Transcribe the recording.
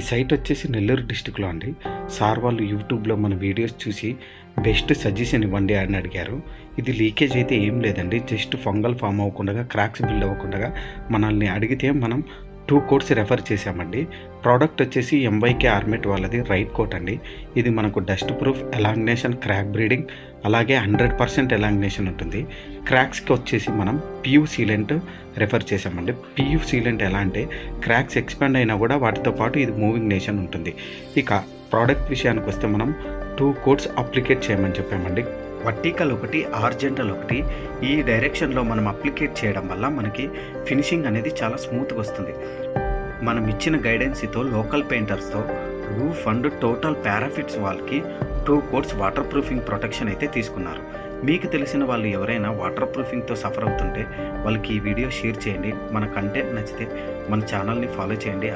ఈ సైట్ వచ్చేసి నెల్లూరు డిస్టిక్లో అండి. సార్ వాళ్ళు యూట్యూబ్లో మన వీడియోస్ చూసి బెస్ట్ సజెషన్ ఇవ్వండి అని అడిగారు. ఇది లీకేజ్ అయితే ఏం లేదండి. జస్ట్ ఫంగల్ ఫామ్ అవ్వకుండా క్రాక్స్ బిల్డ్ అవ్వకుండా మనల్ని అడిగితే మనం టూ కోట్స్ రెఫర్ చేశామండి. ప్రోడక్ట్ వచ్చేసి ఎంవైకే ఆర్మెట్ వాళ్ళది రైట్ కోట్ అండి. ఇది మనకు dust proof elongation crack bridging అలాగే హండ్రెడ్ పర్సెంట్ ఎలాంగ్నేషన్ ఉంటుంది. క్రాక్స్కి వచ్చేసి మనం పియూ సీలెంట్ రెఫర్ చేసామండి పియూ సీలెంట్ ఎలా అంటే క్రాక్స్ ఎక్స్పాండ్ అయినా కూడా వాటితో పాటు ఇది మూవింగ్ నేషన్ ఉంటుంది. ఇక ప్రోడక్ట్ విషయానికి వస్తే మనం టూ కోట్స్ అప్లికేట్ చేయమని చెప్పామండి. వర్టికల్ ఒకటి ఆర్జెంటల్ ఒకటి ఈ డైరెక్షన్లో మనం అప్లికేట్ చేయడం వల్ల మనకి ఫినిషింగ్ అనేది చాలా స్మూత్గా వస్తుంది. మనం ఇచ్చిన గైడెన్సీతో లోకల్ పెయింటర్స్తో రూఫ్ అండ్ టోటల్ పారాఫిట్స్ వాళ్ళకి two coats water proofing protection అయితే తీసుకున్నారు. మీకు తెలిసిన వాళ్ళు ఎవరైనా వాటర్ ప్రూఫింగ్తో సఫర్ అవుతుంటే వాళ్ళకి ఈ వీడియో షేర్ చేయండి. మన కంటెంట్ నచ్చితే మన ఛానల్ని ఫాలో చేయండి.